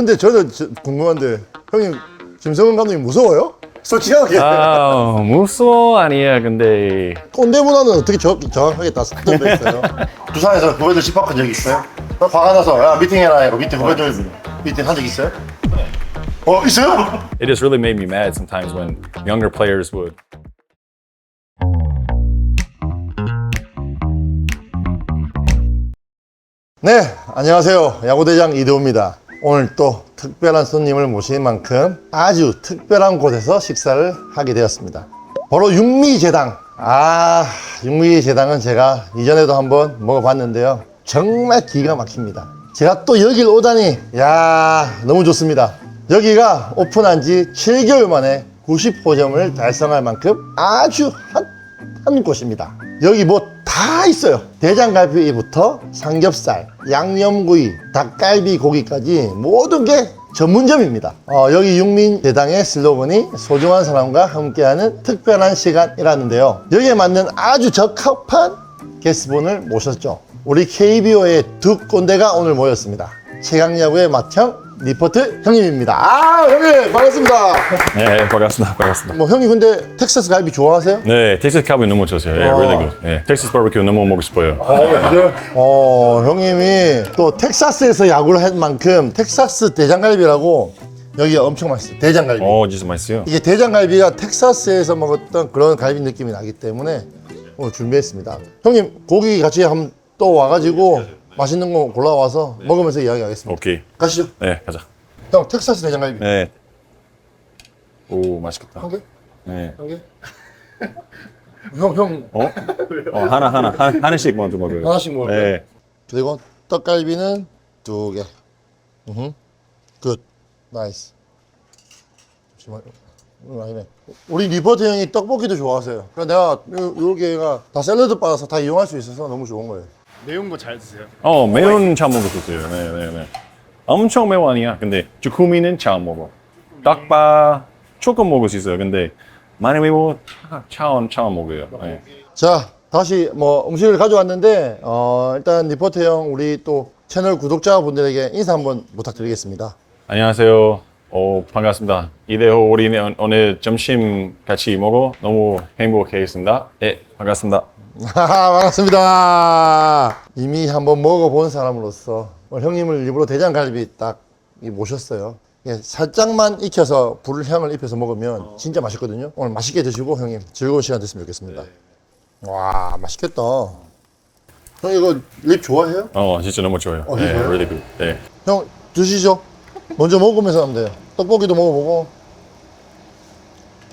근데 저는 저- 궁금한데 형님 김성근 감독님 무서워요? 솔직하게 아 무서워 아니야 근데 꼰대 문화는 어떻게 저, 정확하게 다 선점했어요? 부산에서 후배들 집합한 적 있어요? 어, 화가 나서 야 미팅해라 이거 미팅 후배들 미팅 한 적 있어요? 어 있어요? it just really made me mad sometimes when younger players would 네, 안녕하세요. 야구대장 이대호입니다. 오늘 또 특별한 손님을 모신 만큼 아주 특별한 곳에서 식사를 하게 되었습니다. 바로 육미제당. 아, 육미제당은 제가 이전에도 한번 먹어봤는데요. 정말 기가 막힙니다. 제가 또 여길 오다니, 야 너무 좋습니다. 여기가 오픈한 지 7개월 만에 90호점을 달성할 만큼 아주 핫, 한 곳입니다. 여기 뭐 다 있어요. 대장갈비부터 삼겹살, 양념구이, 닭갈비 고기까지 모든 게 전문점입니다. 어, 여기 육민대당의 슬로건이 소중한 사람과 함께하는 특별한 시간이라는데요. 여기에 맞는 아주 적합한 게스트분을 모셨죠. 우리 KBO의 두 꼰대가 오늘 모였습니다. 최강야구의 맏형 리포트 형님입니다. 아 형님 반갑습니다. 네 반갑습니다 반갑습니다 뭐 형님 근데 텍사스 갈비 좋아하세요? 네 텍사스 카우보이 너무 좋았어요 yeah, really good 네, 텍사스 바베큐 너무 먹고 싶어요 어, 형님이 또 텍사스에서 야구를 한 만큼 텍사스 대장갈비라고 여기가 엄청 맛있어요. 대장갈비. 어 진짜 맛있어요 이게 대장갈비가 텍사스에서 먹었던 그런 갈비 느낌이 나기 때문에 오늘 준비했습니다. 형님 고기 같이 한번 또 와가지고 맛있는 거 골라와서 먹으면서 이야기하겠습니다. 오케이 가시죠. 네 가자 형 텍사스 대장갈비. 네 오 맛있겠다 한 개? 네 한 개? 형, 형 어? 어 하나 하나 한, 하나씩 먼저 먹어요 하나씩 먹어요? 네 그리고 떡갈비는 두 개. 음, 굿, 나이스. 잠시만요. 음, 아니네. 우리 리포트 형이 떡볶이도 좋아하세요. 그러니까 내가 요, 요게가 다 샐러드 받아서 다 이용할 수 있어서 너무 좋은 거예요. 매운 거 잘 드세요? 어 매운 잘 먹었어요 네네네 엄청 매워 아니야 근데 주쿠미는 잘 먹어 딱바 조금 먹을 수 있어요 근데 많이 매워 차원 차원 먹어요 네. 자, 다시 뭐 음식을 가져왔는데 어, 일단 리포트 형 우리 또 채널 구독자분들에게 인사 한번 부탁드리겠습니다. 안녕하세요. 어, 반갑습니다. 이대호 우리는 오늘 점심 같이 먹어 너무 행복했습니다. 네, 반갑습니다. 하하, 반갑습니다. 이미 한번 먹어본 사람으로서 오늘 형님을 일부러 대장갈비 딱이 모셨어요. 예, 살짝만 익혀서 불향을 입혀서 먹으면 진짜 맛있거든요. 오늘 맛있게 드시고 형님 즐거운 시간 됐으면 좋겠습니다. 와, 맛있겠다. 형 이거 립 좋아해요? 어, 진짜 너무 좋아요. 어, 네, really good. 네. 형 드시죠. 먼저 먹으면서 하면 돼요. 떡볶이도 먹어보고.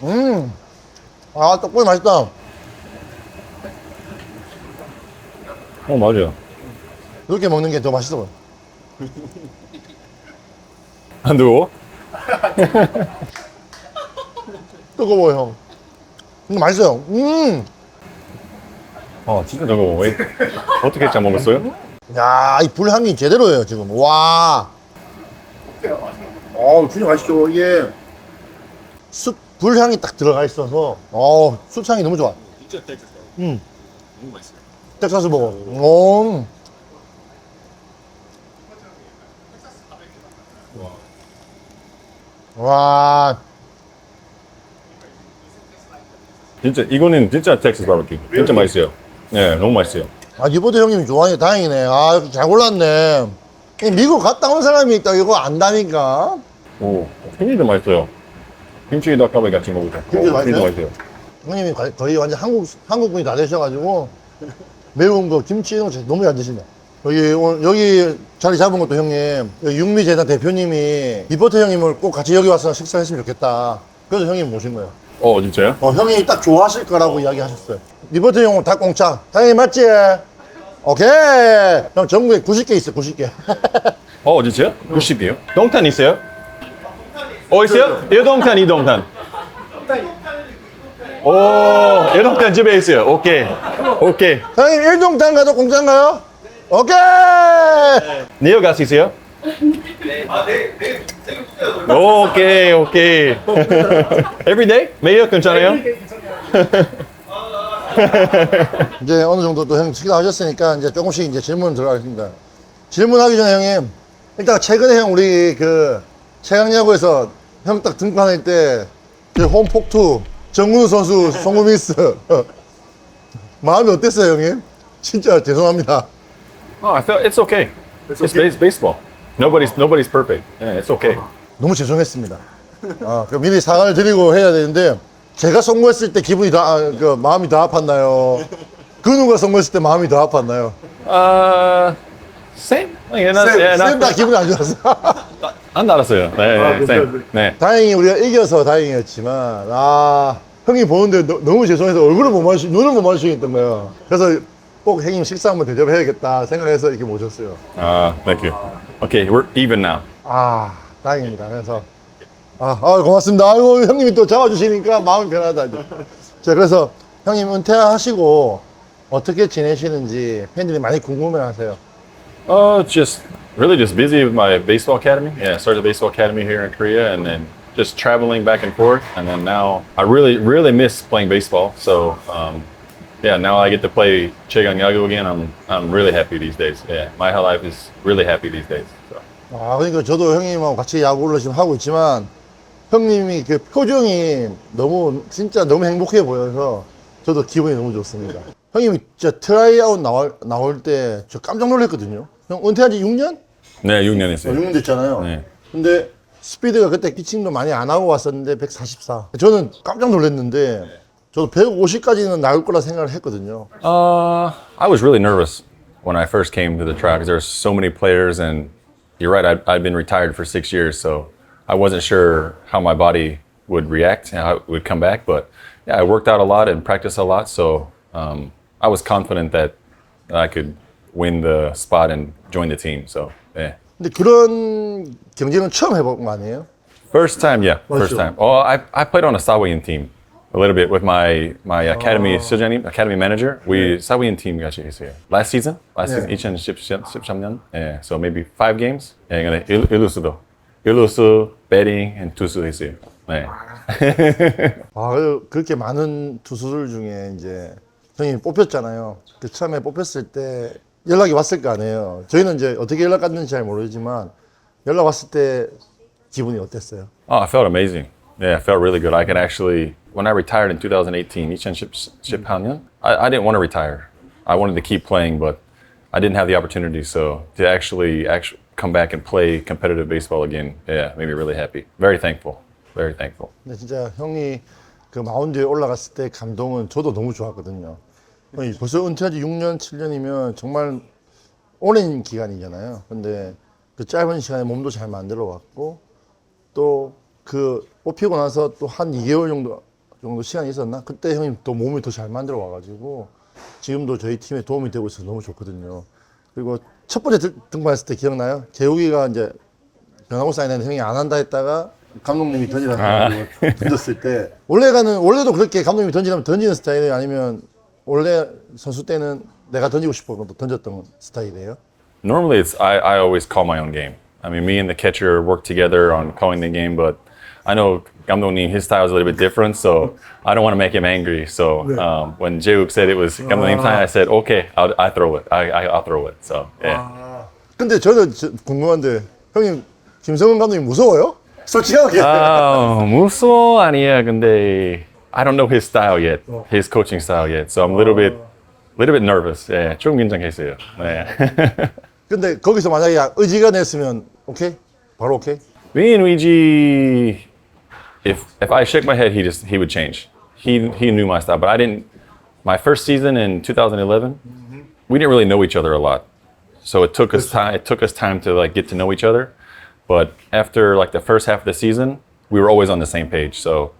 음, 아 떡볶이 맛있다. 어, 맞아요. 이렇게 먹는 게 더 맛있어 보여. 안 더워? 뜨거워 형. 근데 맛있어요. 음, 어, 진짜 뜨거워. 왜? 어떻게 잘 먹었어요? 야, 이 불향이 제대로예요 지금. 와. 어, 진짜 맛있죠. 이게 쑥 불향이 딱 들어가 있어서, 어, 쑥향이 너무 좋아. 진짜 음, 너무 맛있어요. 텍사스 버거. 오. 와, 진짜 이거는 진짜 텍사스 바베큐. 진짜 맛있어요. 네, 너무 맛있어요. 아, 이보드 형님이 좋아하니 다행이네. 아, 잘 골랐네. 이 미국 갔다 온 사람이 있다 이거 안다니까. 오, 김치도 맛있어요. 김치도 아까 같이 먹었죠. 김치도 어, 맛있어요? 맛있어요. 형님이 거의- 거의 완전 한국 한국 분이 다 되셔가지고 매운 거 김치 이런 거 너무 잘 드신다. 여기 오늘 여기 자리 잡은 것도 형님 여기 육미재단 대표님이 리포터 형님을 꼭 같이 여기 와서 식사했으면 좋겠다. 그래서 형님 모신 거예요. 어, 진짜요? 어, 형이 딱 좋아하실 거라고 이야기하셨어요. 리포터 형은 닭공짜. 당연히 맞지? 오케이. 형 전국에 90개 있어, 90개. 어, 진짜요? 90이요? 동탄 있어요? 어, 있어요? 1동탄, 2동탄. 오, 1동탄 집에 있어요. 오케이. 오케이. 형님 1동탄 가도 공짜인가요? 오케이. 내일 갈수 있어요? 오케이, 오케이. Every day? 매일 괜찮아요? 이제 어느 정도 또형 식사하셨으니까 이제 조금씩 이제 질문 들어가겠습니다. 질문하기 전에 형님 일단 최근에 형 우리 그 최강야구에서 형 딱 등판할 때 그 홈폭투 정근우 선수 송구미스 마음이 어땠어요 형님? 진짜 죄송합니다. Oh, I felt it's okay. It's, base, baseball. Nobody's nobody's perfect. Yeah, it's okay. 너무 죄송했습니다. 아, 그 미리 사과를 드리고 해야 되는데 제가 선거했을 때 기분이 더, 아, 그 마음이 더 아팠나요? 근우가 선거했을 때 마음이 더 아팠나요? Uh, same. Not, 쌤, yeah, not, 쌤다 기분이 안 좋았어. 안 알았어요. 네, 네, same. 네. 다행히 우리가 이겨서 다행이었지만 아 형이 보는데 너, 무 죄송해서 얼굴을 못 마시 눈을 못 마주치겠던 거예요. 그래서 꼭 형님 식사 한번 대접해야겠다 생각해서 이렇게 모셨어요. Uh, thank you. Okay, we're even now. 아 다행입니다. 그래서 아, 아, 고맙습니다. 아이고 형님이 또 잡아주시니까 마음이 편하다. 이제. 자 그래서 형님 은퇴하시고 어떻게 지내시는지 팬들이 많이 궁금해하세요. Uh, just really just busy with my baseball academy. Yeah, I started the baseball academy here in Korea, and then just traveling back and forth. And then now I really really miss playing baseball. So um, yeah, now I get to play Chegang Yagu again. I'm I'm really happy these days. Yeah, my whole life is really happy these days. So. 아, 그러니까 저도 형님하고 같이 야구를 지금 하고 있지만 형님이 그 표정이 너무 진짜 너무 행복해 보여서 저도 기분이 너무 좋습니다. 형님이 진짜 트라이아웃 나올, 나올 때 저 깜짝 놀랐거든요. 형 은퇴한 지 6년? 네, 6년 했어요. 6년 됐잖아요. 네. 근데 스피드가 그때 피칭도 많이 안 하고 왔었는데 144. 저는 깜짝 놀랐는데 저도 150까지는 나올 거라 생각을 했거든요. Uh, I was really nervous when I first came to the track because there's so many players, and you're right. I'd, I'd been retired for six years, so I wasn't sure how my body would react and how it would come back. But yeah, I worked out a lot and practiced a lot, so um, I was confident that I could win the spot and join the team. So Yeah. 근데 그런 경기는 처음 해본 거 아니에요? First time, yeah, first sure. time. Oh, I, I played on a Sawayan team a little bit with my my academy Sojani academy manager. We Sawayan team 같이 했어요. Last season, last Yeah. season 2013년. Yeah, so maybe five games. 예, 근데 일, 일루수도 일루수, 배팅, and 투수 했어요. 네. 아, 그- 그렇게 많은 투수들 중에 이제 형이 뽑혔잖아요. 그 처음에 뽑혔을 때 연락이 왔을 거 아니에요. 저희는 이제 어떻게 연락 왔는지 잘 모르지만 연락 왔을 때 기분이 어땠어요? Oh, I felt amazing. Yeah, I felt really good. I could actually, when I retired in 2018, 2018년, I, I didn't want to retire. I wanted to keep playing, but I didn't have the opportunity. So to actually, actually come back and play competitive baseball again, yeah, made me really happy. Very thankful. Very thankful. 근데 진짜 형이 그 마운드에 올라갔을 때 감동은 저도 너무 좋았거든요. 형이 벌써 은퇴한 지 6년, 7년이면 정말 오랜 기간이잖아요. 근데 그 짧은 시간에 몸도 잘 만들어 왔고 또 그 뽑히고 나서 또 한 2개월 정도 정도 시간이 있었나? 그때 형이 또 몸이 더 잘 만들어 와가지고 지금도 저희 팀에 도움이 되고 있어서 너무 좋거든요. 그리고 첫 번째 들- 등판했을 때 기억나요? 재욱이가 이제 변하고 사인했는데 형이 안 한다 했다가 감독님이 던지라 던졌을 때 원래가는 원래도 그렇게 감독님이 던지라면 던지는 스타일이에요 아니면 원래 선수 때는 내가 던지고 싶어서 던졌던 스타일이에요? Normally, it's I, I always call my own game. I mean, me and the catcher work together on calling the game, but I know Gamdong his style is a little bit different, so I don't want to make him angry. So um, when Jaeuk said it was Gamdong time, I said, okay, I'll, I throw it. I, I, I'll throw it. So yeah. 근데 저는 저- 궁금한데 형님 김성훈 감독님 무서워요? 솔직하게 Oh, 무서 아니야. 근데 I don't know his style yet, his coaching style yet. So I'm a little bit, little bit nervous. Yeah, 좀 긴장했어요. 네. 근데 거기서 만약에 의지가 냈으면 오케이? 바로 오케이? Me and Luigi, if if I shook my head, he just he would change. He he knew my style, but I didn't. My first season in 2011, we didn't really know each other a lot, so it took us time. It took us time to like get to know each other. But after like the first half of the season, we were always on the same page. So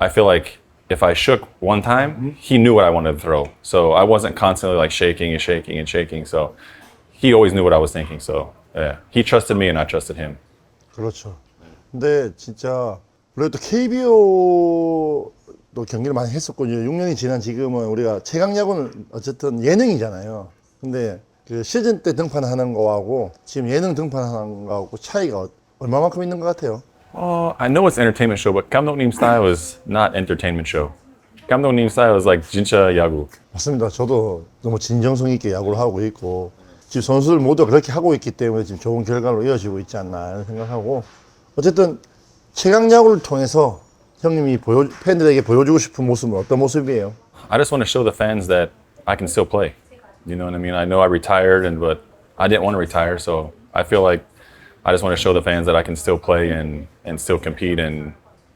I feel like if I shook one time, he knew what I wanted to throw. So I wasn't constantly like shaking and shaking and shaking. So he always knew what I was thinking. So yeah, he trusted me and I trusted him. 그렇죠. 근데 진짜 그래도 KBO도 경기를 많이 했었거든요. 6년이 지난 지금은 우리가 최강 야구는 어쨌든 예능이잖아요. 근데 그 시즌 때 등판하는 거하고 지금 예능 등판하는 거하고 차이가 어- 얼마만큼 있는 것 같아요? Uh, I know it's entertainment show, but 감독님 style is not entertainment show. 감독님 style is like 진짜 야구. 맞습니다. 저도 너무 진정성 있게 야구를 하고 있고 지금 선수들 모두 그렇게 하고 있기 때문에 지금 좋은 결과로 이어지고 있지 않나 이런 생각하고 어쨌든 최강 야구를 통해서 형님이 보여, 팬들에게 보여주고 싶은 모습은 어떤 모습이에요? I just want to show the fans that I can still play. You know what I mean? I know I retired, and but I didn't want to retire, so I feel like I just want to show the fans that I can still play and and still compete and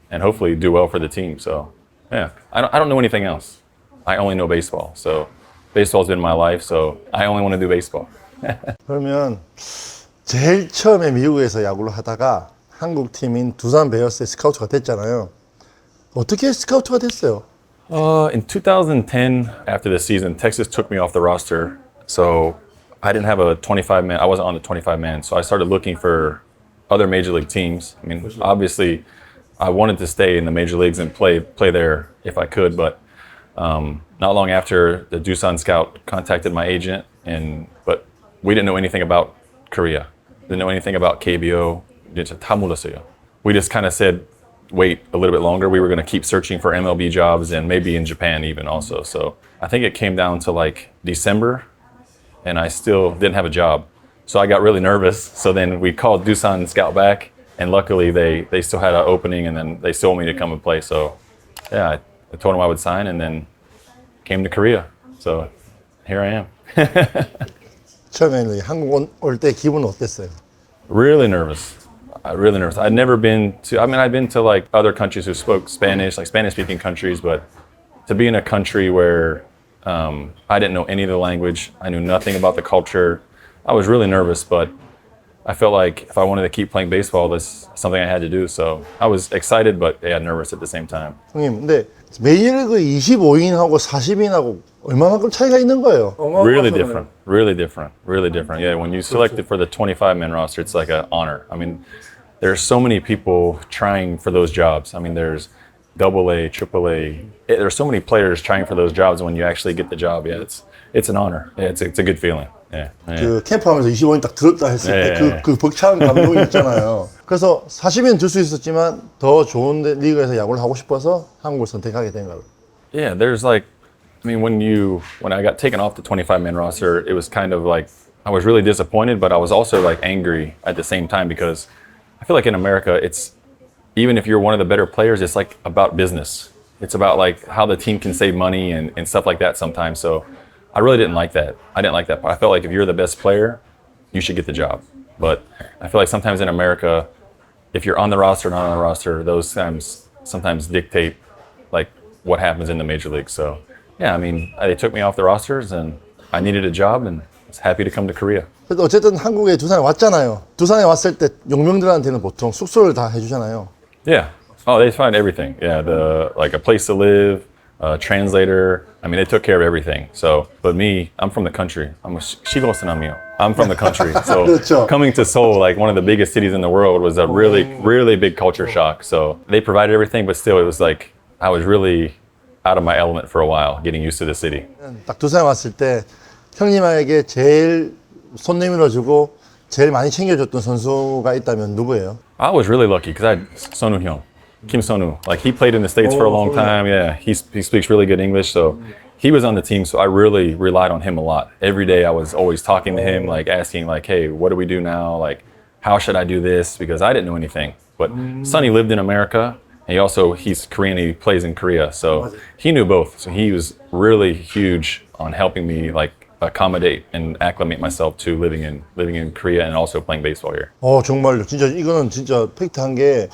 and hopefully do well for the team. So yeah, I don't I don't know anything else. I only know baseball. So baseball's been my life. So I only want to do baseball. 그러면 제일 처음에 미국에서 야구를 하다가 한국 팀인 두산 베어스의 스카우트가 됐잖아요. 어떻게 스카우트가 됐어요? Uh, in 2010, after the season, Texas took me off the roster, so I didn't have a 25 man. I wasn't on the 25 man, so I started looking for other major league teams. I mean, obviously, I wanted to stay in the major leagues and play play there if I could. But um, not long after, the Doosan scout contacted my agent, and but we didn't know anything about Korea. Didn't know anything about KBO. We just kind of said, wait a little bit longer. We were going to keep searching for MLB jobs and maybe in Japan even also. So I think it came down to like December and I still didn't have a job. So I got really nervous. So then we called Doosan Scout back, and luckily they they still had an opening, and then they still want me to come and play. So yeah, I, I told them I would sign, and then came to Korea. So here I am. 처음에는 한국 올 때 기분은 어땠어요? Really nervous. Uh, really nervous. I'd never been to. I mean, I'd been to like other countries who spoke Spanish, like Spanish-speaking countries, but to be in a country where um, I didn't know any of the language, I knew nothing about the culture. I was really nervous, but I felt like if I wanted to keep playing baseball, that's something I had to do. So I was excited, but yeah, nervous at the same time. 형님, 근데 메이저리그 25인하고 40인하고 얼마만큼 차이가 있는 거예요? really different really different really different yeah when you selected for the 25 man roster it's like an honor i mean there's so many people trying for those jobs i mean there's double a triple a it, there's so many players trying for those jobs when you actually get the job yeah it's it's an honor yeah, it's, it's a good feeling yeah, yeah. 그 캠프하면서 25인 딱 들었다 했을 네. 때 그 그 벅찬 감동이 있잖아요. 그래서 40인 들 수 있었지만 더 좋은 데- 리그에서 야구를 하고 싶어서 한국을 선택하게 된 거예요. Yeah, there's like, I mean, when you when I got taken off the 25 man roster, it was kind of like I was really disappointed, but I was also like angry at the same time because I feel like in America, it's even if you're one of the better players, it's like about business. It's about like how the team can save money and, and stuff like that sometimes. So I really didn't like that. I didn't like that part. I felt like if you're the best player, you should get the job. But I feel like sometimes in America, if you're on the roster or not on the roster, those times sometimes dictate like what happens in the major leagues. So yeah, I mean, they took me off the rosters and I needed a job and I was happy to come to Korea. 그래도 어쨌든 한국에 두산에 왔잖아요. 두산에 왔을 때 용병들한테는 보통 숙소를 다 해주잖아요. Yeah. Oh, they find everything. Yeah, the like a place to live, a translator. I mean, they took care of everything. So, but me, I'm from the country. I'm a Shigosanamio. I'm from the country. So 그렇죠. coming to Seoul, like one of the biggest cities in the world, was a really, really big culture shock. So they provided everything, but still, it was like I was really out of my element for a while, getting used to the city. 딱 두산에 왔을 때 형님에게 제일 손 내밀어주고 제일 많이 챙겨줬던 선수가 있다면 누구예요? I was really lucky because I had Sonu Hyung, Kim Sonu. Like he played in the states for a long time. Yeah, he he speaks really good English, so he was on the team. So I really relied on him a lot. Every day I was always talking to him, like asking, like, "Hey, what do we do now? Like, how should I do this?" Because I didn't know anything. But Sonny lived in America. And he also he's Korean. He plays in Korea, so he knew both. So he was really huge on helping me like accommodate and acclimate myself to living in living in Korea and also playing baseball here. 어 정말요. 진짜 이거는 진짜 팩트한 게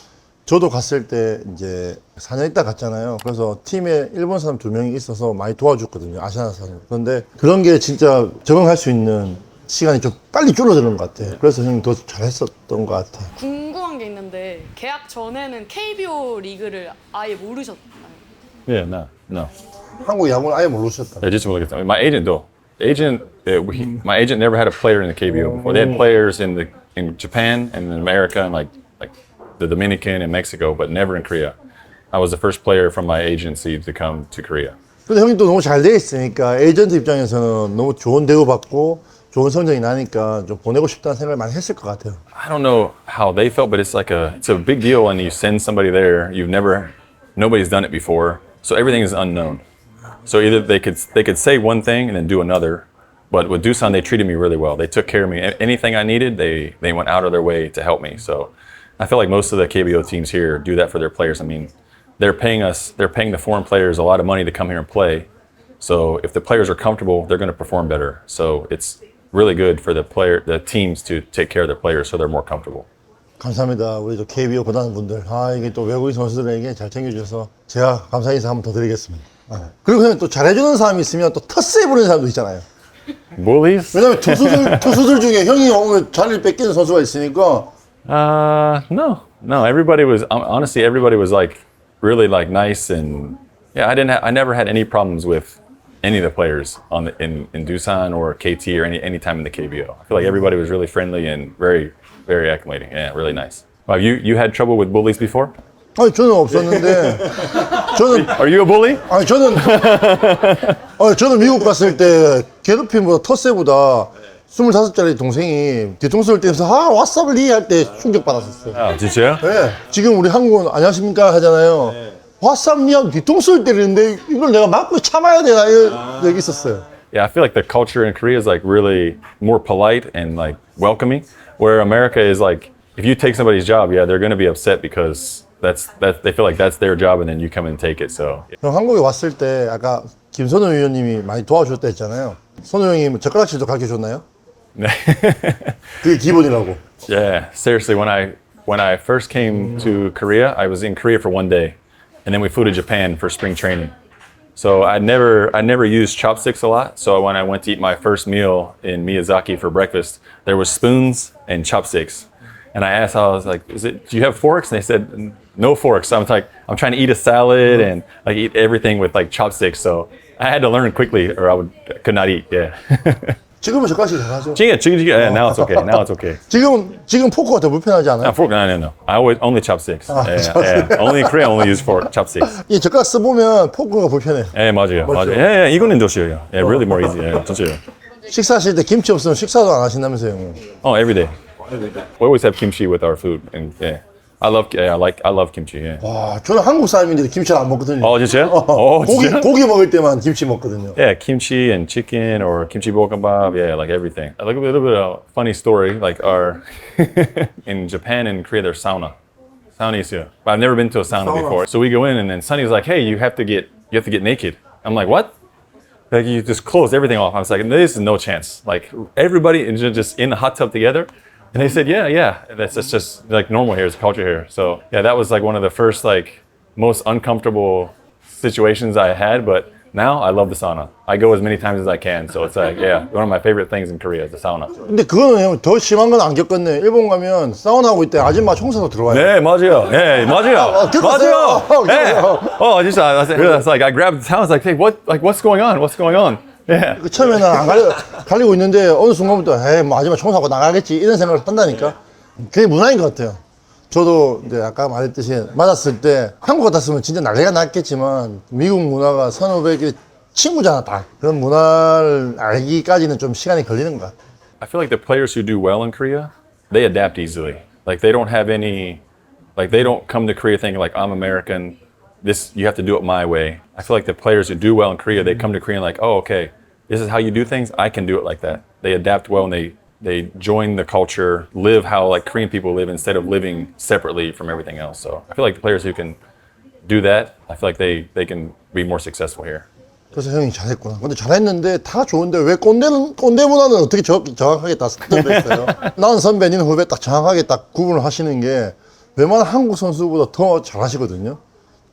저도 갔을 때 이제 4년 있다 갔잖아요. 그래서 팀에 일본 사람 두 명이 있어서 많이 도와줬거든요. 아시아나 사람. 그런데 그런 게 진짜 적응할 수 있는 시간이 좀 빨리 줄어드는 것 같아요. 그래서 형님 더 잘했었던 것 같아요. 궁금한 게 있는데 계약 전에는 KBO 리그를 아예 모르셨나요? Yeah, no, no. 한국 야구를 아예 모르셨다. Yeah, just that. My agent though, agent, uh, we, my agent never had a player in the KBO before. They had players in the in Japan and in America and like like the Dominican and Mexico, but never in Korea. I was the first player from my agency to come to Korea. 근데 형님 또 너무 잘 돼 있으니까 에이전트 입장에서는 너무 좋은 대우 받고 좋은 성적이 나니까 좀 보내고 싶다는 생각을 많이 했을 것 같아요. I don't know how they felt, but it's like a it's a big deal when you send somebody there. You've never, nobody's done it before, so everything is unknown. So either they could they could say one thing and then do another, But with Doosan, they treated me really well. They took care of me. A- Anything I needed, they they went out of their way to help me. So I feel like most of the KBO teams here do that for their players. I mean, they're paying us, they're paying the foreign players a lot of money to come here and play. So if the players are comfortable, they're going to perform better. So it's really good for the player, the teams to take care of their players so they're more comfortable. 감사합니다. 우리 저 KBO 구단 분들. 아, 이게 또 외국인 선수들에게 잘 챙겨주셔서 제가 감사 인사 한번 더 드리겠습니다. 아, 그리고 형님 또 잘해주는 사람이 있으면 또 텃세 부르는 사람도 있잖아요. Bullies? 왜냐면 투수들, 투수들 중에 형이 오늘 자리를 뺏기는 선수가 있으니까 Uh, no, no. Everybody was hon- honestly, everybody was like really like nice and yeah. I didn't. Ha- I never had any problems with any of the players on the in in Doosan or KT or any any time in the KBO. I feel like everybody was really friendly and very very acclimating. Yeah, really nice. Wow, you you had trouble with bullies before? 아니 저는 없었는데 저는 Are you a bully? 아니 저는 아니 저는 미국 갔을 때 괴롭힘보다 텃세보다 25살짜리 동생이 뒤통수를 때면서 아 왓썹리 할 때 충격받았었어요 Oh, did you? 네. 지금 우리 한국은 안녕하십니까 하잖아요 왓썹리 하면 뒤통수를 때리는데 이걸 내가 맞고 참아야 되나 이런 얘기 있었어요 Yeah, I feel like the culture in Korea is like really more polite and like welcoming, where America is like if you take somebody's job, yeah, they're going to be upset because that's that they feel like that's their job and then you come and take it. So 형 한국에 왔을 때 아까 김선호 위원님이 많이 도와주셨다 했잖아요 선호 형이 뭐 젓가락질도 가르쳐 줬나요? 그게 기본이라고 yeah, seriously, when I when I first came to Korea, I was in Korea for one day, and then we flew to Japan for spring training. So I never I never used chopsticks a lot. So when I went to eat my first meal in Miyazaki for breakfast, there was spoons and chopsticks. And I asked, I was like, "Is it? Do you have forks?" And they said, "No forks." I was like, "I'm trying to eat a salad and like eat everything with like chopsticks." So I had to learn quickly, or I would could not eat. Yeah. 지금은 젓가락질 잘하죠 yeah, yeah, now it's okay. Now it's okay. 지금은 지금 포크가 더 불편하지 않아요? Uh, fork? No, no, no. I always only chopsticks. yeah, yeah. Only in Korea, I only use fork chopsticks. 이 젓가락 써보면 포크가 불편해 예, 맞아요, 맞아요. 예, 예, 이거는 좋죠. 예, really more easy. 예, 진짜요. 식사하실 때 김치 없으면 식사도 안 하신다면서요 형님 Oh, every day. We always have kimchi with our food, and yeah, I love. Yeah, I like. I love kimchi. Yeah. 와, 저는 한국 사람인데 김치를 안 먹거든요. Oh, 진짜요? Oh, 고기, 진짜? 고기 먹을 때만 김치 먹거든요. Yeah, kimchi and chicken or kimchi bokkeumbap. Yeah, like everything. Like a little bit of a funny story. Like our in Japan and Korea, there's sauna. Sauna is here, but I've never been to a sauna, before. So we go in, and then Sunny's like, "Hey, you have to get you have to get naked." I'm like, "What?" Like you just close everything off. I was like, "This is no chance." Like everybody is ju- just in the hot tub together. And they said, "Yeah, yeah, that's, that's just like normal here. It's culture here." So yeah, that was like one of the first like most uncomfortable situations I had, but now I love the sauna. I go as many times as I can. So it's like, yeah, one of my favorite things in Korea is the sauna. 근데 그거는 형, 더 심한 건 안 겪었네. 일본 가면 사우나 하고 있대 아줌마 청소도 들어와요. 네, 맞아요. 네, 맞아요. 겪었어요. 맞아요. 어, 네. 겪었어요. Oh, just I, I, it's like I grabbed the towel. I was like, hey, what? Like, what's going on? What's going on? 그 처음에는 안 갈려, 갈리고 있는데 어느 순간부터 에이 뭐 아줌마 청소하고 나가겠지 이런 생각을 한다니까. 그게 문화인 것 같아요. 저도 이제 아까 말했듯이 맞았을 때 한국 같았으면 진짜 난리가 났겠지만 미국 문화가 선후배끼리 친구잖아 다. 그런 문화를 알기까지는 좀 시간이 걸리는 것 같아. I feel like the players who do well in Korea, they adapt easily. Like they don't have any, like they don't come to Korea thinking like I'm American. This you have to do it my way. I feel like the players who do well in Korea, they come to Korea like, oh, okay, this is how you do things. I can do it like that. They adapt well and they they join the culture, live how like Korean people live instead of living separately from everything else. So I feel like the players who can do that, I feel like they they can be more successful here. 그래서 형이 잘했구나. 근데 잘했는데 다 좋은데 왜 꼰대는 꼰대 문화는 어떻게 정, 정확하게 다 선별했어요? 난 선배, 니는 후배 딱 정확하게 딱 구분을 하시는 게 웬만한 한국 선수보다 더 잘하시거든요.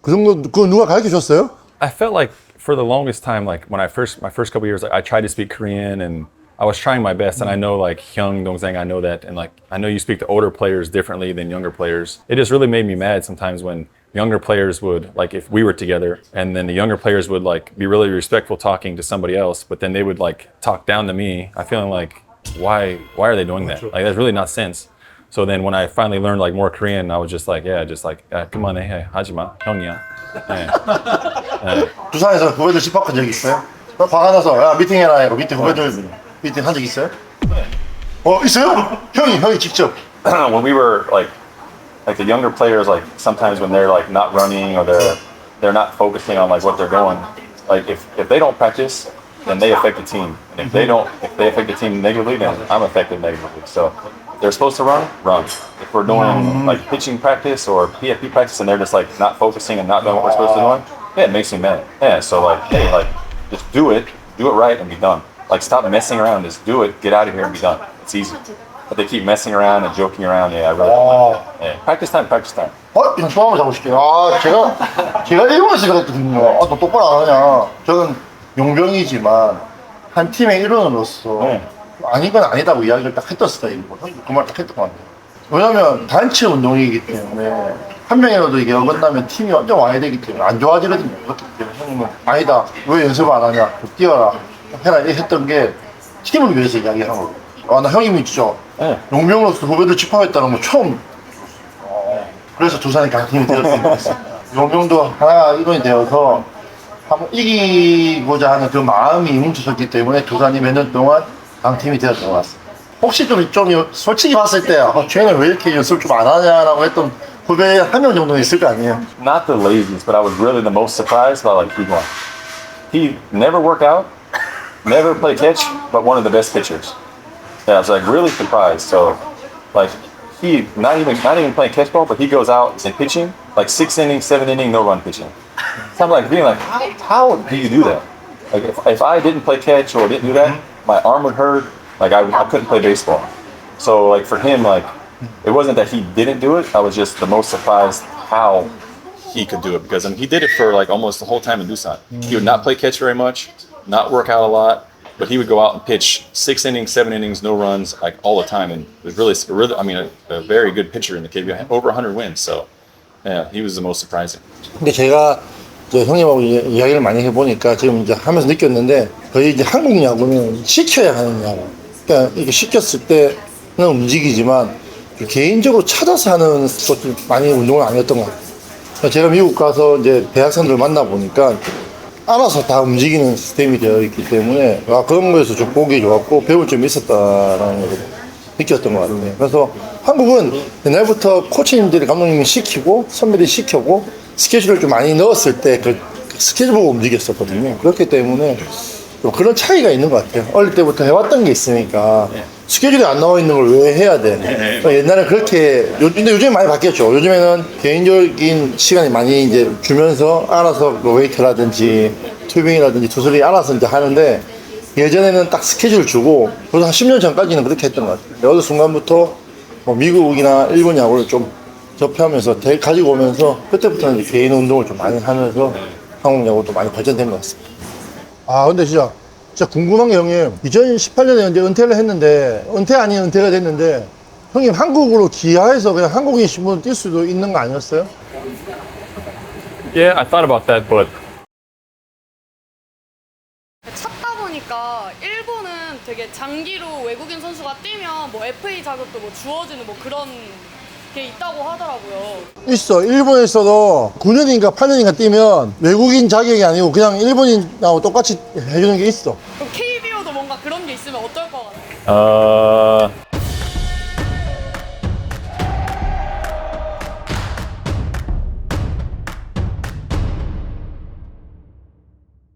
그 정도 그거 누가 가르쳐 줬어요? I felt like for the longest time, like when I first my first couple years, like, I tried to speak Korean and I was trying my best. And I know like Hyung Dongzang, I know that, and like I know you speak to older players differently than younger players. It just really made me mad sometimes when younger players would like if we were together and then the younger players would like be really respectful talking to somebody else, but then they would like talk down to me. I feeling like why why are they doing that? Like that's really not sense. So then when I finally learned like more Korean, I was just like, yeah, just like, uh, come on, hey, 하지마, 형이야. 네. 두산에서 후배들 집합한 적 있어요? 나 화가 나서 야 미팅해라 이거 밑에 후배들 미팅 한 적 있어요? 어 있어요? 형이 형이 직접 when we were like like the younger players like sometimes when they're like not running or they're they're not focusing on like what they're doing like if if they don't practice then they affect the team. And if they don't, if they affect the team negatively, then I'm affected negatively. So they're supposed to run, run. If we're doing like pitching practice or PFP practice and they're just like not focusing and not doing what we're supposed to do, yeah, it makes me mad. Yeah, so like, hey, like just do it, do it right, and be done. Like stop messing around, just do it, get out of here and be done. It's easy. But they keep messing around and joking around. Yeah, I really don't like that. Yeah, practice time, practice time. 어? 그냥 또 한번 잡으실게요. 아, 제가, 제가 일본에서 그랬거든요. 아, 너 똑바로 안 하냐. 저는 용병이지만, 한 팀의 일원으로서, 네. 아닌 건 아니다고 이야기를 딱 했던 스타일이고, 그말 딱 했던 것 같아요. 왜냐면, 단체 운동이기 때문에, 한 명이라도 이게 어긋나면 팀이 완전 와야 되기 때문에, 안 좋아지거든요. 그렇기 때문에 형님은, 아니다. 왜 연습 안 하냐. 좀 뛰어라. 해라. 이렇게 했던 게, 팀을 위해서 이야기한 거예요. 아, 나 형님이 진짜, 네. 용병으로서 후배들 집합했다는 거 처음 그래서 두산이 강팀이 같습니다. 용병도 하나가 이론이 되어서 한번 이기고자 하는 그 마음이 뭉쳐졌기 때문에 두산이 몇 년 동안 강팀이 되었던 것 같습니다. 혹시 좀, 좀 솔직히 봤을 때 어, 쟤는 왜 이렇게 연습을 좀 안 하냐라고 했던 후배 한 명 정도는 있을 거 아니에요? not the laziest, but I was really the most surprised by like Guguan. He never worked out, never played catch, but one of the best pitchers. Yeah, I was like really surprised. So, like he not even not even playing catch ball, but he goes out and pitching like six inning, seven inning, no run pitching. So I'm like being like, how, how do you do that? Like if, if I didn't play catch or didn't do that, my arm would hurt. Like I, I couldn't play baseball. So like for him, like it wasn't that he didn't do it. I was just the most surprised how he could do it because I mean, he did it for like almost the whole time in Doosan. He would not play catch very much, not work out a lot, but he would go out and pitch six innings, seven innings, no runs, like all the time, and was really, really, I mean, a, a very good pitcher in the KBO, over 100 wins. So, yeah, he was the most surprising. 근데 제가 이제 형님하고 이- 이야기를 많이 해보니까 지금 이제 하면서 느꼈는데 거의 이제 한국 야구는 시켜야 하는 야구. 그러니까 이게 시켰을 때는 움직이지만 개인적으로 찾아서 하는 것들 많이 운동은 아니었던 것 같아요. 제가 미국 가서 이제 대학생들을 만나 보니까 알아서 다 움직이는 시스템이 되어 있기 때문에 아, 그런 거에서 좀 보기 좋았고 배울 점이 있었다라는 걸 느꼈던 것 같아요. 그래서 한국은 옛날부터 코치님들이 감독님이 시키고 선배들이 시켜고 스케줄을 좀 많이 넣었을 때 그 스케줄 보고 움직였었거든요. 그렇기 때문에 좀 그런 차이가 있는 것 같아요. 어릴 때부터 해왔던 게 있으니까 스케줄이 안 나와 있는 걸 왜 해야 돼? 그러니까 옛날에 그렇게 요, 근데 요즘에 많이 바뀌었죠. 요즘에는 개인적인 시간이 많이 이제 주면서 알아서 뭐 웨이트라든지 투빙이라든지 투수들이 알아서 이제 하는데 예전에는 딱 스케줄 주고 그래서 한 10년 전까지는 그렇게 했던 것 같아요. 어느 순간부터 뭐 미국이나 일본 야구를 좀 접하면서 대- 가지고 오면서 그때부터는 이제 개인 운동을 좀 많이 하면서 한국 야구도 많이 발전된 것 같습니다. 아 근데 진짜 진짜 궁금한 게 형님 2018년에 이제 은퇴를 했는데 은퇴 아닌 은퇴가 됐는데 형님 한국으로 기아해서 그냥 한국인 신분을 뛸 수도 있는 거 아니었어요? Yeah, I thought about that, but 찾다 보니까 일본은 되게 장기로 외국인 선수가 뛰면 뭐 FA 자격도 뭐 주어지는 뭐 그런 게 있다고 하더라고요. 있어 일본에서도 9년인가 8년인가 뛰면 외국인 자격이 아니고 그냥 일본인하고 똑같이 해주는 게 있어 그럼 KBO도 뭔가 그런 게 있으면 어떨 것 같아요? uh,